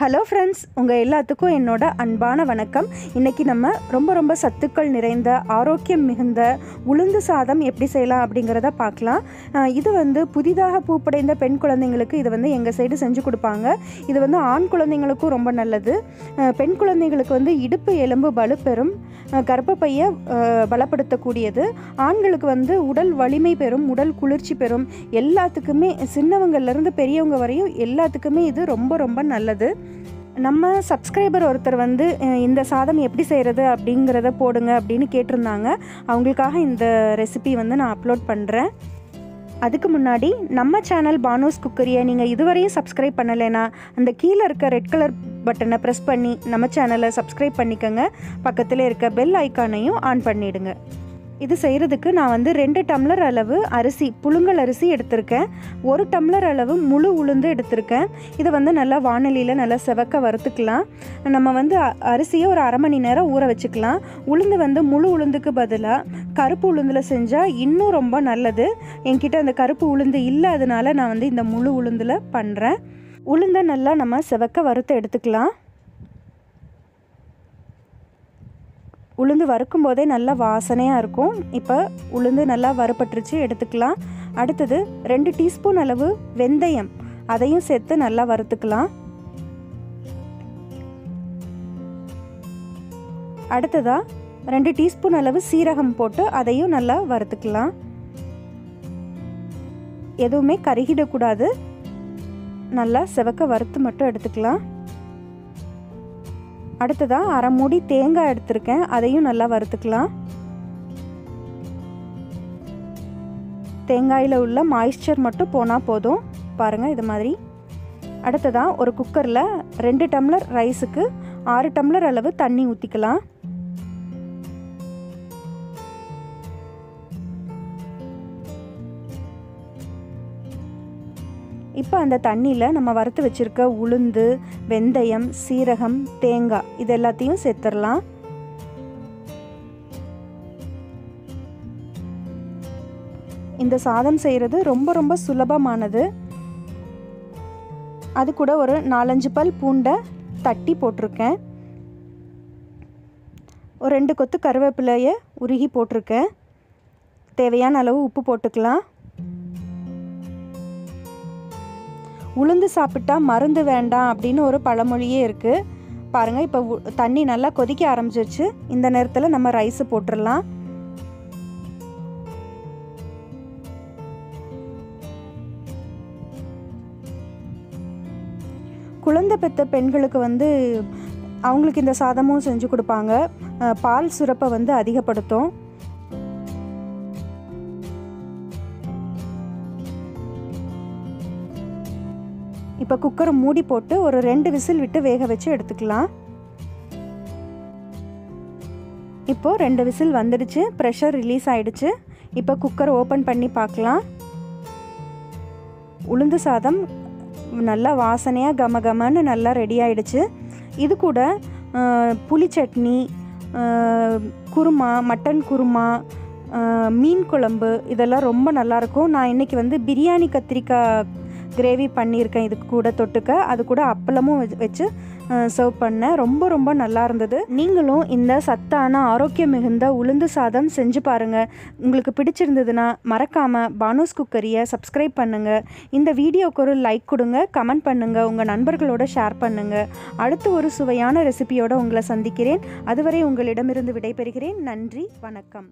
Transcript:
Hello friends உங்கள் எல்லாத்துக்கும் என்னோட அன்பான வணக்கம். இன்றைக்கி நம்ம ரொம்ப ரொம்ப சத்துக்கள் நிறைந்த ஆரோக்கியம் மிகுந்த உளுந்து சாதம் எப்படி செய்யலாம் அப்படிங்கிறத பார்க்கலாம். இது வந்து புதிதாக பூப்படைந்த பெண் குழந்தைங்களுக்கு இது வந்து எங்கள் சைடு செஞ்சு கொடுப்பாங்க. இது வந்து ஆண் குழந்தைங்களுக்கும் ரொம்ப நல்லது. பெண் குழந்தைங்களுக்கு வந்து இடுப்பு எலும்பு வலுப்பெறும் கர்ப்பப்பையை பலப்படுத்தக்கூடியது. ஆண்களுக்கு வந்து உடல் வலிமை பெறும் உடல் குளிர்ச்சி பெறும். எல்லாத்துக்குமே சின்னவங்கள்லேருந்து பெரியவங்க வரையும் எல்லாத்துக்குமே இது ரொம்ப ரொம்ப நல்லது. நம்ம சப்ஸ்கிரைபர் ஒருத்தர் வந்து இந்த சாதம் எப்படி செய்கிறது அப்படிங்கிறத போடுங்க அப்படின்னு கேட்டிருந்தாங்க. அவங்களுக்காக இந்த ரெசிபி வந்து நான் அப்லோட் பண்ணுறேன் அதுக்கு முன்னாடி நம்ம சேனல் பானோஸ் குக்கரியை நீங்கள் இதுவரையும் சப்ஸ்கிரைப் பண்ணலைன்னா அந்த கீழே இருக்க ரெட் கலர் பட்டனை ப்ரெஸ் பண்ணி நம்ம சேனலை சப்ஸ்கிரைப் பண்ணிக்கோங்க. பக்கத்தில் இருக்க பெல் ஐக்கானையும் ஆன் பண்ணிடுங்க. இது செய்கிறதுக்கு நான் வந்து ரெண்டு டம்ளர் அளவு அரிசி புழுங்கல் அரிசி எடுத்திருக்கேன். ஒரு டம்ளர் அளவு முழு உளுந்து எடுத்திருக்கேன். இதை வந்து நல்லா வானலியில் நல்லா செவக்க வறுத்துக்கலாம். நம்ம வந்து அரிசியை ஒரு அரை மணி நேரம் ஊற வச்சுக்கலாம். உளுந்து வந்து முழு உளுந்துக்கு பதிலாக கருப்பு உளுந்தில் செஞ்சால் இன்னும் ரொம்ப நல்லது. என்கிட்ட அந்த கருப்பு உளுந்து இல்லை அதனால நான் வந்து இந்த முழு உளுந்தில் பண்ணுறேன் உளுந்தை நல்லா நம்ம செவக்க வறுத்து எடுத்துக்கலாம். உளுந்து வறுக்கும் போதே நல்லா வாசனையாக இருக்கும். இப்போ உளுந்து நல்லா வறுபட்டுருச்சு எடுத்துக்கலாம். அடுத்தது ரெண்டு டீஸ்பூன் அளவு வெந்தயம் அதையும் சேர்த்து நல்லா வறுத்துக்கலாம். அடுத்ததாக ரெண்டு டீஸ்பூன் அளவு சீரகம் போட்டு அதையும் நல்லா வறுத்துக்கலாம். எதுவுமே கருகிடக்கூடாது. நல்லா செவக்க வறுத்து மட்டும் எடுத்துக்கலாம். அடுத்ததாக அரை மூடி தேங்காய் எடுத்திருக்கேன். அதையும் நல்லா வறுத்துக்கலாம். தேங்காயில் உள்ள மாய்ஸ்சர் மட்டும் போனால் போதும். பாருங்கள் இது மாதிரி. அடுத்ததாக ஒரு குக்கரில் ரெண்டு டம்ளர் ரைஸுக்கு ஆறு டம்ளர் அளவு தண்ணி ஊற்றிக்கலாம் இப்போ அந்த தண்ணியில் நம்ம வறுத்து வச்சுருக்க உளுந்து வெந்தயம் சீரகம் தேங்காய் இது எல்லாத்தையும் சேர்த்துடலாம். இந்த சாதம் செய்கிறது ரொம்ப ரொம்ப சுலபமானது. அது கூட ஒரு நாலஞ்சு பல் பூண்டை தட்டி போட்டிருக்கேன். ஒரு ரெண்டு கொத்து கருவேப்பிலையை உருகி போட்டிருக்கேன். தேவையான அளவு உப்பு போட்டுக்கலாம். உளுந்து சாப்பிட்டா மருந்து வேண்டாம் அப்படின்னு ஒரு பழமொழியே இருக்குது பாருங்கள் இப்போ உ- தண்ணி நல்லா கொதிக்க ஆரம்பிச்சிருச்சு. இந்த நேரத்தில் நம்ம ரைஸு போட்டுடலாம். குழந்தை பெற்ற பெண்களுக்கு வந்து அவங்களுக்கு இந்த சாதமும் செஞ்சு கொடுப்பாங்க. பால் சுரப்பை வந்து அதிகப்படுத்தும். இப்போ குக்கரை மூடி போட்டு ஒரு ரெண்டு விசில் விட்டு வேக வச்சு எடுத்துக்கலாம். இப்போது ரெண்டு விசில் வந்துடுச்சு ப்ரெஷர் ரிலீஸ் ஆகிடுச்சு இப்போ குக்கர் ஓப்பன் பண்ணி பார்க்கலாம். உளுந்து சாதம் நல்லா வாசனையாக கம கமன்னு நல்லா ரெடி ஆகிடுச்சு இது கூட புளி சட்னி குருமா மட்டன் குருமா மீன் குழம்பு இதெல்லாம் ரொம்ப நல்லாயிருக்கும் நான் இன்றைக்கி வந்து பிரியாணி கத்திரிக்காய் கிரேவி பண்ணியிருக்கேன். இதுக்கு கூட தொட்டுக்க. அது கூட அப்பளமும் வச்சு- சர்வ் பண்ணேன். ரொம்ப ரொம்ப நல்லா இருந்தது. நீங்களும் இந்த சத்தான ஆரோக்கியம் மிகுந்த உளுந்து சாதம் செஞ்சு பாருங்கள் உங்களுக்கு பிடிச்சிருந்ததுன்னா மறக்காமல் பானோஸ் குக்கரியை சப்ஸ்கிரைப் பண்ணுங்கள் இந்த வீடியோக்கு ஒரு லைக் கொடுங்க. கமெண்ட் பண்ணுங்கள் உங்கள் நண்பர்களோட ஷேர் பண்ணுங்கள் அடுத்து ஒரு சுவையான ரெசிபியோடு உங்களை சந்திக்கிறேன். அதுவரை உங்களிடமிருந்து விடைபெறுகிறேன். நன்றி. வணக்கம்.